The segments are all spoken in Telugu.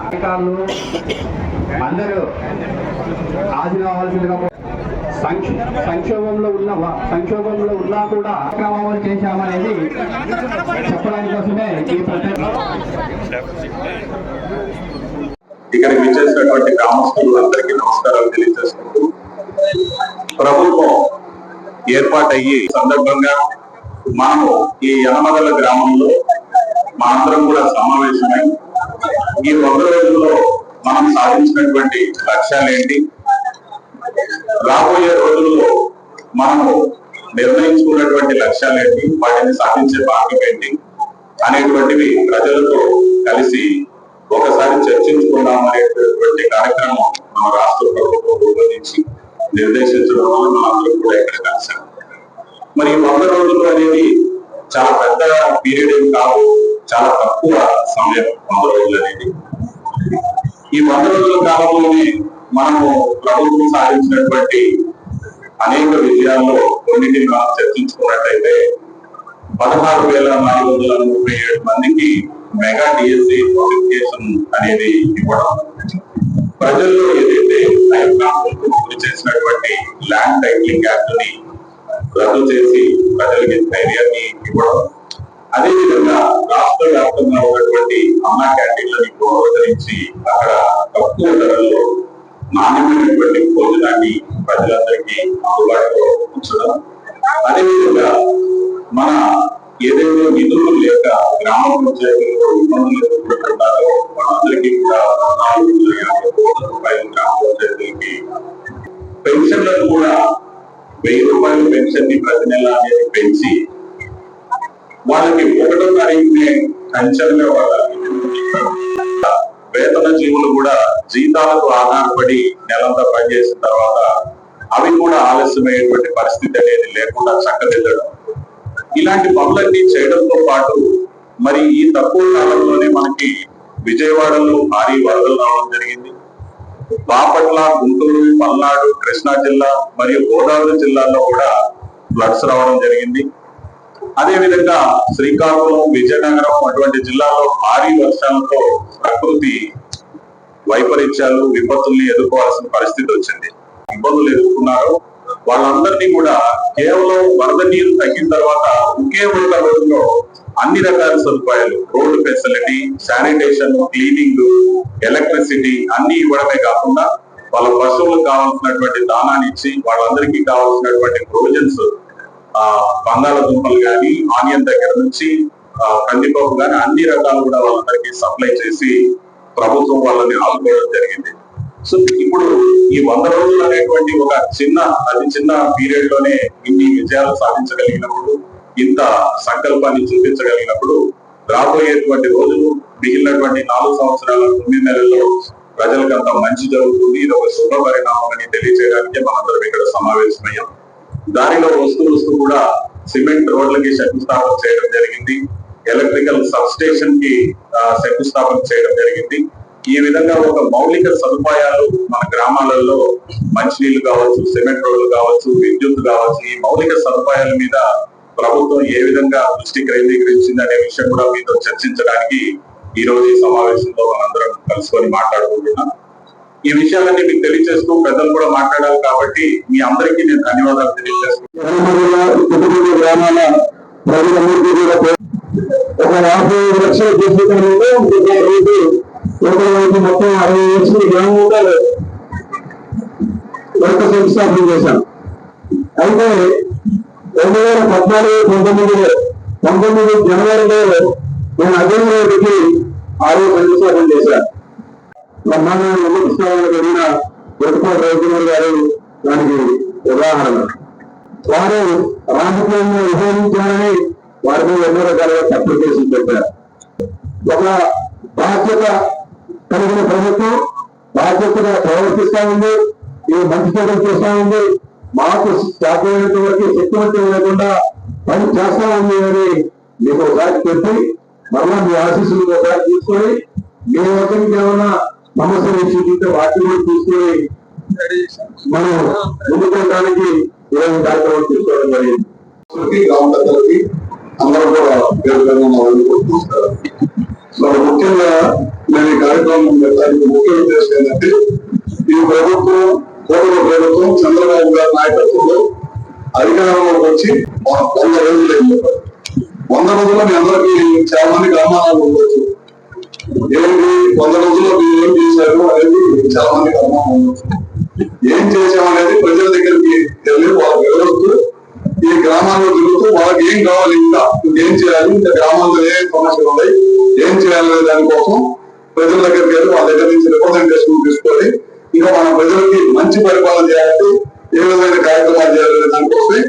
అధికారులు అందరూ హాజరు అవ్వాల్సిందిగా సంక్షోభంలో ఉన్న సంక్షోభంలో ఉన్నా కూడా అక్రమాలు చేశామనేది చెప్పడానికి కోసమే ఈ ప్రత్యేక ఇక్కడికి విచ్చేసినటువంటి గ్రామస్తులందరికీ నమస్కారాలు తెలియజేసుకుంటూ ప్రభుత్వం ఏర్పాటయ్యి సందర్భంగా మనము ఈ యనమదల గ్రామంలో మాత్రం కూడా సమావేశమై ఈ వంద రోజుల్లో మనం సాధించినటువంటి లక్ష్యాలు ఏంటి? రాబోయే రోజుల్లో మనము నిర్ణయించుకున్నటువంటి లక్ష్యాలు ఏంటి? వాటిని సాధించే మార్గం ఏంటి? అనేటువంటివి ప్రజలతో కలిసి ఒకసారి చర్చించుకుందాం అనేటటువంటి కార్యక్రమం మన రాష్ట్ర ప్రభుత్వం రూపొందించి నిర్దేశించడం మాకు మనందరం కూడా ఇక్కడ కలిసాం మరి వంద రోజులు అనేది చాలా పెద్ద పీరియడ్ ఏం కాదు చాలా తక్కువ సమయం వంద రోజులు అనేది ఈ వంద రోజుల కాలంలోనే మనము ప్రభుత్వం సాధించినటువంటి అనేక విజయాల్లో కొన్నిటిని మనం చర్చించుకున్నట్టయితే పదహారు వేల నాలుగు వందల ముప్పై ఏడు మందికి మెగా డిఎస్సి నోటిఫికేషన్ అనేది ఇవ్వడం. ప్రజల్లో ఏదైతే గురి చేసినటువంటి ల్యాండ్ టైటిలింగ్ యాక్ట్ని రద్దు చేసి ప్రజలకి ధైర్యాన్ని ఇవ్వడం అదేవిధంగా రాష్ట్ర వ్యాప్తంగా ఉన్నటువంటి అన్నా క్యాంటీన్లని పునరుద్ధరించి అక్కడ తక్కువ ధరల్లో నాణ్యమైనటువంటి భోజనాన్ని ప్రజలందరికీ అందుబాటులో ఉంచడం అదేవిధంగా మన ఏదైతే నిధులు లేక గ్రామ పంచాయతీలో ఇబ్బందులు ఎదుర్కొంటున్నారో వాళ్ళందరికీ కూడా నాలుగు వందల యాభై కోట్ల రూపాయలు గ్రామ పంచాయతీలకి పెన్షన్లను కూడా వెయ్యి రూపాయల పెన్షన్ని ప్రతి నెల అనేది పెంచి వాళ్ళకి ఒకటో తారీఖునే కంచెలుగా వాళ్ళకి వేతన జీవులు కూడా జీతాలకు ఆధారపడి నెలంతా పనిచేసిన తర్వాత అవి కూడా ఆలస్యమయ్యేటువంటి పరిస్థితి అనేది లేకుండా చక్కదిద్దడం. ఇలాంటి పనులన్నీ చేయడంతో పాటు మరి ఈ తక్కువ కాలంలోనే మనకి విజయవాడలో భారీ వరదలు రావడం జరిగింది. బాపట్ల గుంటూరు పల్నాడు కృష్ణా జిల్లా మరియు గోదావరి జిల్లాల్లో కూడా ఫ్లడ్స్ రావడం జరిగింది. అదే విధంగా శ్రీకాకుళం విజయనగరం అటువంటి జిల్లాల్లో భారీ వర్షాలతో ప్రకృతి వైపరీత్యాలు విపత్తుల్ని ఎదుర్కోవాల్సిన పరిస్థితి వచ్చింది. ఇబ్బందులు ఎదుర్కొన్నారు. వాళ్ళందరినీ కూడా కేవలం వరద నీరు తగ్గిన తర్వాత ఒకే ఒక్క రోజులో అన్ని రకాల సదుపాయాలు road facility sanitation cleaning electricity అన్ని ఇవ్వడమే కాకుండా వాళ్ళ పశువులకు కావాల్సినటువంటి దానాన్ని ఇచ్చి వాళ్ళందరికీ కావాల్సినటువంటి ప్రొవిజన్స్ ఆ బంగాళదుంపలు కానీ ఆనియన్ దగ్గర నుంచి కందిపప్పు కానీ అన్ని రకాలు కూడా వాళ్ళందరికీ సప్లై చేసి ప్రభుత్వం వాళ్ళని ఆదుకోవడం జరిగింది. సో ఇప్పుడు ఈ వంద రోజులు ఒక చిన్న అతి చిన్న పీరియడ్లోనే ఇన్ని విజయాలు సాధించగలిగినప్పుడు ఇంత సంకల్పాన్ని చూపించగలిగినప్పుడు రాబోయేటువంటి రోజులు మిగిలినటువంటి నాలుగు సంవత్సరాల తొమ్మిది నెలల్లో ప్రజలకంత మంచి జరుగుతుంది. ఇది ఒక శుభ పరిణామం అని తెలియజేయడానికి మనందరం ఇక్కడ సమావేశమయ్యాం. దారిలో వస్తూ వస్తూ కూడా సిమెంట్ రోడ్లకి శంకుస్థాపన చేయడం జరిగింది. ఎలక్ట్రికల్ సబ్ స్టేషన్కి శంకుస్థాపన చేయడం జరిగింది. ఈ విధంగా ఒక మౌలిక సదుపాయాలు మన గ్రామాలలో మంచినీళ్ళు కావచ్చు సిమెంట్ రోడ్లు కావచ్చు విద్యుత్ కావచ్చు ఈ మౌలిక సదుపాయాల మీద ప్రభుత్వం ఏ విధంగా దృష్టి కేంద్రీకరించింది అనే విషయం కూడా మీతో చర్చించడానికి ఈ రోజు ఈ సమావేశంలో మనందరం కలుసుకొని మాట్లాడుకుంటున్నాం. ఈ విషయాలన్నీ మీకు తెలియజేస్తూ పెద్దలు కూడా మాట్లాడాలి కాబట్టి మీ అందరికీ నేను ధన్యవాదాలు తెలియజేస్తున్నాను. గ్రామాల ప్రజలందరికీ కూడా ఒక యాభై లక్షల తీసుకుంటే రేపు మొత్తం అరవై లక్షల గ్రామంలో వర్గ శంకుస్థాపన చేశాం అయితే రెండు వేల పద్నాలుగు పంతొమ్మిదిలో పంతొమ్మిది జనవరిలో నేను అగ్రవారికి ఆరో శంకుస్థాపన చేశాను. బ్రహ్మాండ ఎన్నికలు జరిగిన వెతుకోటి రవికుమార్ గారు దానికి ఉదాహరణ. వారు రాజకీయంలో విభజించాలని వారి మీద ఎన్నో రకాలుగా తప్పులు చేసి పెట్టారు. ఒక బాధ్యత కలిగిన ప్రభుత్వం బాధ్యతగా ప్రవర్తిస్తా ఉంది. ఇది మంచి చేయడం చేస్తా ఉంది. మాకు సాధ్యమైనంత వరకు శక్తివంతం లేకుండా పని చేస్తా ఉంది అని మీకు ఒకసారి చెప్పి మరలా మీ ఆశీస్సులు ఒకసారి తీసుకొని మీ వద్దకి ఏమైనా సమస్యలు చూపించే వాటిని కూడా తీసుకొని మనం ముందుకోవడానికి ఈరోజు కార్యక్రమం తీసుకోవడం జరిగింది. గ్రామ పెద్దలకి అందరూ కూడా నమస్కారం మరి ముఖ్యంగా నేను ఈ కార్యక్రమం పెట్టడానికి ముఖ్య ఉద్దేశం ఏంటంటే ఈ ప్రభుత్వం కోటల ప్రభుత్వం చంద్రబాబు గారి నాయకత్వంలో అధికారంలోకి వచ్చి వంద రోజులు అయింది. వంద రోజుల్లో మీ అందరికీ చాలా మంది అనుమానాలు ఉండొచ్చు. ఏంటి వంద రోజుల్లో మీరు ఏం చేశారు అనేది చాలా మంది అనుమానం ఉండొచ్చు. ఏం చేశామనేది ప్రజల దగ్గరికి వెళ్ళి వాళ్ళు వివరిస్తూ ఈ గ్రామాల్లో తిరుగుతూ వాళ్ళకి ఏం కావాలి ఇంకా ఏం చేయాలి? ఇంకా గ్రామాల్లో ఏ సమస్యలు ఉన్నాయి? ఏం చేయాలనే దానికోసం ప్రజల దగ్గరికి వెళ్ళి వాళ్ళ దగ్గర నుంచి రిప్రజెంటేషన్ తీసుకొని ఇంకా మన ప్రజలకి మంచి పరిపాలన చేయాలి ఏ విధమైన కార్యక్రమాలు చేయాలనే దానికోసమే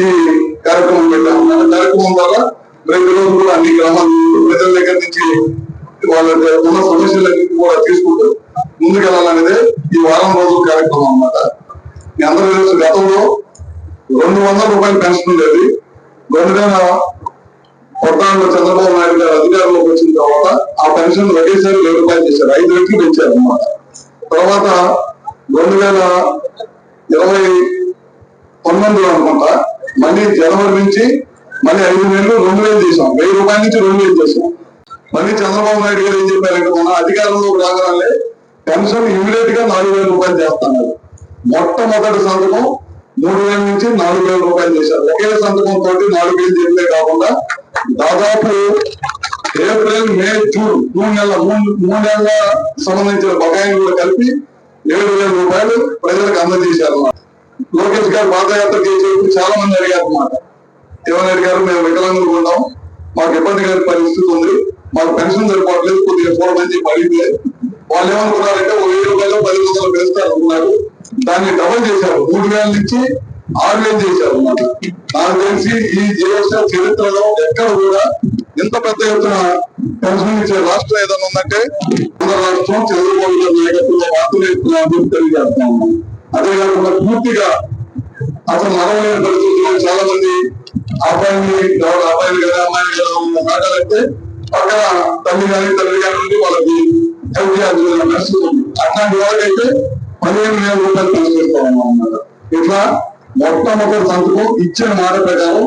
ఈ కార్యక్రమం పెట్టాము. మన కార్యక్రమం ద్వారా ప్రతి రోజు కూడా అన్ని గ్రామాల ప్రజల దగ్గర నుంచి వాళ్ళ ఉన్న సమస్యలన్నీ కూడా తీసుకుంటూ ముందుకెళ్ళాలనేదే ఈ వారం రోజుల కార్యక్రమం అన్నమాట. మీ అందరూ తెలుసు గతంలో రెండు వందల రూపాయలు పెన్షన్ ఉండేది. రెండు వేల చంద్రబాబు నాయుడు గారు అధికారంలోకి వచ్చిన తర్వాత ఆ పెన్షన్ ఒకేసారి వెయ్యి రూపాయలు చేశారు. ఐదు రెట్లు పెంచారు అన్నమాట. తర్వాత రెండు వేల ఇరవై పంతొమ్మిదిలో అనుకుంటా మళ్ళీ జనవరి నుంచి మళ్ళీ ఐదు నెలలు రెండు వేలు చేసాం వెయ్యి రూపాయల నుంచి రెండు వేలు చేసాం మళ్ళీ చంద్రబాబు నాయుడు గారు ఏం చెప్పారంటే మన అధికారంలో రాగానే పెన్షన్ ఇమీడియట్గా నాలుగు వేల రూపాయలు చేస్తున్నారు మొట్టమొదటి సంతకం మూడు వేల నుంచి నాలుగు వేల రూపాయలు చేశారు. ఒకే సంతకం తోటి నాలుగు వేలు చేయలే కాకుండా దాదాపు ఏప్రిల్ మే జూన్ మూడు నెలల మూడు మూడు నెలల సంబంధించిన బకాయిలు కూడా కలిపి ఏడు వేల రూపాయలు ప్రజలకు అందజేశారు. లోకేష్ గారు పాదయాత్ర చేసేందుకు చాలా మంది అడిగారు అన్నమాట. ఏమని అడిగారు మేము వికలాంగులు ఉన్నాం. మాకు ఇబ్బందికర పరిస్థితి ఉంది. మాకు పెన్షన్ సరిపోవట్లేదు కొద్దిగా చూడమని చెప్పి అడిగితే వాళ్ళు ఏమనుకున్నారంటే ఓ వెయ్యి రూపాయలు పది వందలు పెంచుతారు అనుకున్నారు దాన్ని డబల్ చేశారు. మూడు వేల నుంచి ఆరు వేలు చేశారు. అన్నమాట నాకు తెలిసి ఈ జీవోత్సవ చరిత్రలో ఎక్కడ కూడా ఇంత పెద్ద ఎత్తున పెన్షన్ ఇచ్చే రాష్ట్రం ఏదైనా ఉందంటే ఆంధ్ర రాష్ట్రం చంద్రబాబు గారి నాయకత్వంలో మాత్రమే ఇస్తున్నామని తెలియజేస్తా ఉన్నాం అదే కాకుండా పూర్తిగా అసలు మరవలేని పరిస్థితుల్లో చాలా మంది అబ్బాయిని ఎవరు అబ్బాయిని కదా అమ్మాయిని కదా మాట్లాడితే పక్కన తల్లి కానీ తండ్రి కానీ ఉండి వాళ్ళకి హెల్ప్ చేయాల్సిన పరిస్థితి ఉంది. అట్లాంటి వాళ్ళకైతే పదిహేను వేల రూపాయలు తీసుకెళ్తా ఉన్నాం అన్నమాట ఇట్లా ఒక సంతకం ఇచ్చిన మాట ప్రకారం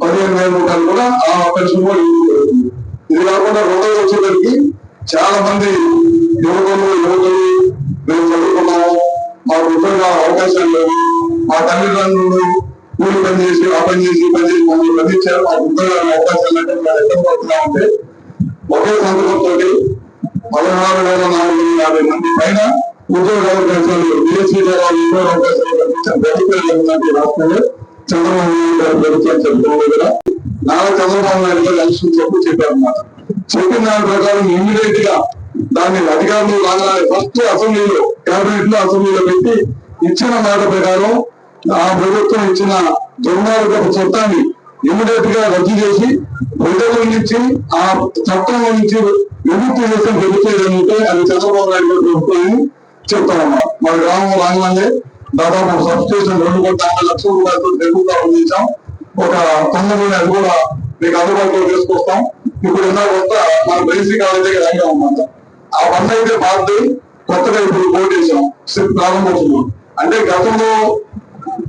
పదిహేను వేల రూపాయలు కూడా ఆ పెన్షన్ కూడా ఇవ్వడం జరుగుతుంది. ఇది కాకుండా రెండోది వచ్చేసరికి చాలా మంది యువకులు యువకులు మేము చదువుకున్నాము మాకు ఉద్యోగ అవకాశాలు లేవు మా తల్లిదండ్రులు కూలి పని చేసి ఆ పని చేసి పని చేసి మమ్మల్ని బంధించారు మాకు ఉద్యోగ అవకాశాలు అంటే మేము ఎక్కడ పడుతున్నామంటే ఒకే సంతకంతో పదహారు వేల నాలుగు వందల యాభై మంది పైన ఉద్యోగ అవకాశాలు బిఎస్సీ ఉద్యోగ అవకాశాలు కల్పించిన రాష్ట్రంలో చంద్రబాబు నాయుడు గారి ప్రభుత్వం చెప్తున్నది కూడా నారా చంద్రబాబు నాయుడు గారు చెప్పు చెప్పారన్నమాట చెప్పిన దాని ప్రకారం ఇమ్మీడియట్గా దాన్ని అధికారులు రాగానే ఫస్ట్ అసెంబ్లీలో కేబినెట్లో అసెంబ్లీలో పెట్టి ఇచ్చిన మాట ప్రకారం ఆ ప్రభుత్వం ఇచ్చిన దుర్మార్గపు చట్టాన్ని ఇమ్మీడియట్గా రద్దు చేసి ప్రజల నుంచి ఆ చట్టం నుంచి విముక్తి చేసిన ప్రభుత్వం ఏదంటే అది చంద్రబాబు నాయుడు ప్రభుత్వాన్ని చెప్తా ఉన్నాం చెప్తామమ్మా మా గ్రామం రాగానే దాదాపు సబ్స్టేషన్ రెండు కోట్ల యాభై లక్షల రూపాయలతో తెలుగుగా అందించాం. ఒక తొమ్మిది నెలలు కూడా మీకు అందుబాటులో తీసుకొస్తాం. ఇప్పుడు ఇందాక వస్తా మన బేసిక్ కాలేజ్ దగ్గర రంగా ఉన్నమాట ఆ బండ అయితే బాగుంది కొత్తగా ఇప్పుడు కోటేశాం సిప్ ప్రారంభమవుతున్నాం అంటే గతంలో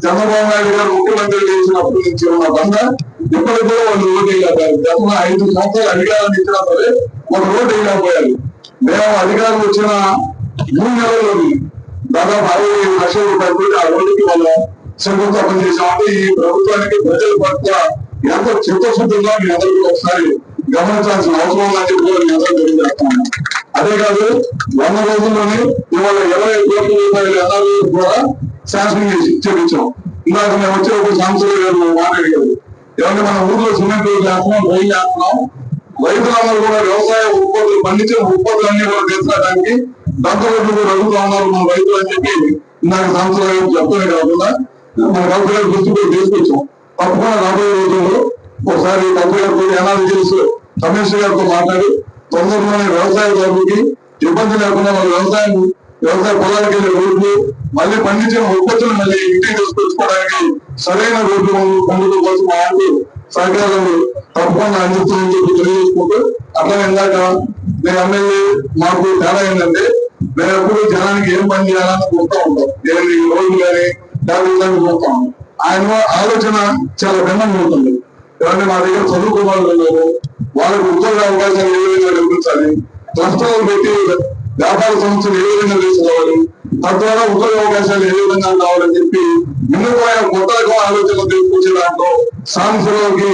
చంద్రబాబు నాయుడు గారు ముఖ్యమంత్రి చేసినప్పటి నుంచి ఉన్న బంద ఇప్పటికి కూడా వాళ్ళు ఓటు వేయలేకపోయారు. గతంలో ఐదు సంవత్సరాలు అధికారాన్ని ఇచ్చినా సరే వాళ్ళు ఓటు వేయలేకపోయారు. మేము అధికారం వచ్చిన మూడు దాదాపు అరవై ఐదు లక్షల రూపాయలు కూడా ఆ రోడ్డుకి వాళ్ళు శంకుస్థాపన చేశామంటే ఈ ప్రభుత్వానికి ప్రజల పట్ల ఎంత చిత్తశుద్ధిగా మీ అందరికీ ఒకసారి గమనించాల్సిన అవసరం ఉందని చెప్పి కూడా మీ అందరూ తెలియజేస్తాను అదే కాదు వంద రోజుల్లోనే ఇవాళ ఇరవై కోట్ల రూపాయలు ఎన్ఆర్ఐ కూడా శాంక్షన్ చేసి చేపించాం. ఇందాక మేము వచ్చే ఒక సంవత్సరం గారు. మాట్లాడారు ఏమంటే మన ఊర్లో సిమెంట్ రోడ్లు వేస్తున్నాం రైలు వేస్తున్నాం. రైతులందరూ కూడా వ్యవసాయ ఉత్పత్తులు పండించిన ఉత్పత్తులన్నీ కూడా తీసుకోవడానికి డాక్టర్ కూడా అడుగుతా ఉన్నారు మన రైతులు అని చెప్పి ఇందాక సంవత్సరాలు చెప్తానే కాకుండా మన కలెక్టర్ దృష్టి కూడా తీసుకొచ్చాం. తప్పకుండా రాబోయే రోజుల్లో ఒకసారి కలెక్టర్ కూడా అనాలిసిస్ కమిషనర్ గారితో మాట్లాడి తొందరలోనే వ్యవసాయదారులకి ఇబ్బంది లేకుండా మన వ్యవసాయం వ్యవసాయ పొలాలకు వెళ్ళే రోడ్లు మళ్ళీ పండించిన ఉత్పత్తులు మళ్ళీ ఇంటికి తీసుకొచ్చుకోవడానికి సరైన రోడ్లు పండుగ కోసం మా సహకారాలు తప్పకుండా అందిస్తామని చెప్పి తెలియజేసుకుంటూ అట్లా ఇందాక నేను ఎమ్మెల్యే మాకు తేడా ఏంటంటే మేము ఎప్పుడు జనానికి ఏం పని చేయాలని చూస్తూ ఉంటాం. నేను ఈ రోడ్లు కానీ డాక్టర్ చూస్తూ ఉంటాం. ఆయన ఆలోచన చాలా భిన్నంగా ఉంటుంది. ఎవరంటే మా దగ్గర చదువుకోవాలి ఉన్నారు వాళ్ళకి ఉద్యోగ అవకాశాలు ఏ విధంగా కల్పించాలి ట్రస్టులు పెట్టి వ్యాపార సంస్థలు ఏ విధంగా తీసుకోవాలి తద్వారా ఉద్యోగ అవకాశాలు ఏ విధంగా కావాలని చెప్పి వినూత్నమైన కొత్త రకం ఆలోచనలు తీసుకొచ్చే దాంట్లో సాంస్కృతికి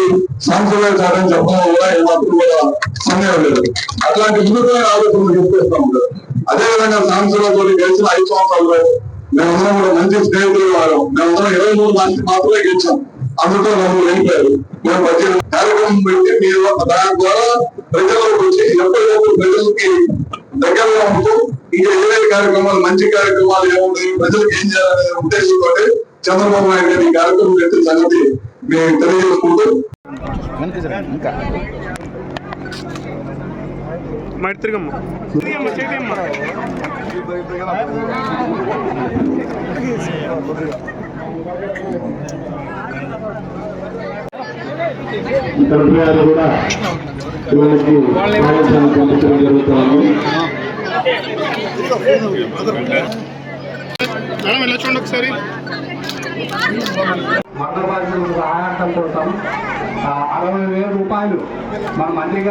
సాంస్కృతిక చెప్పడం కూడా ఏమాత్రం కూడా సందేహం లేదు. అట్లాంటి వినూత్నమైన ఆలోచనలు చెప్పేస్తా ఉంటారు. అదేవిధంగా సాంస్కృతితో గెలిచిన ఐదు సంవత్సరాల్లో మేమందరం కూడా మంచి స్నేహితులు వారు. మేమందరం ఇరవై మూడు మంది మాత్రమే గెలిచాం. అందుతో మమ్మల్ని వెళ్ళిపోయారు మేము ప్రతి కార్యక్రమం పెట్టి మీరు దాని ద్వారా ప్రజలకు వచ్చి ఎప్పటికప్పుడు ప్రజలకి దగ్గరగా ఉంటూ ఇంకా ఏదైనా కార్యక్రమాలు మంచి కార్యక్రమాలు ఏమున్నాయి ప్రజలకు ఏం చేయాలనే ఉద్దేశంతో చంద్రబాబు నాయుడు గారి కార్యక్రమం పెట్టిన సంగతి మేము తెలియజేసుకుంటూ మరి తిరగమ్మ తిరగమ్మ చేతియమ్మ గారు కూడా వీళ్ళకి ఆలోచన పంపించడం జరుగుతుంది మేడం వెళ్ళి చూడండి ఒకసారి? మరణబాధితులకు సహాయార్థం కోసం అరవై వేల రూపాయలు మన మంత్రి గారు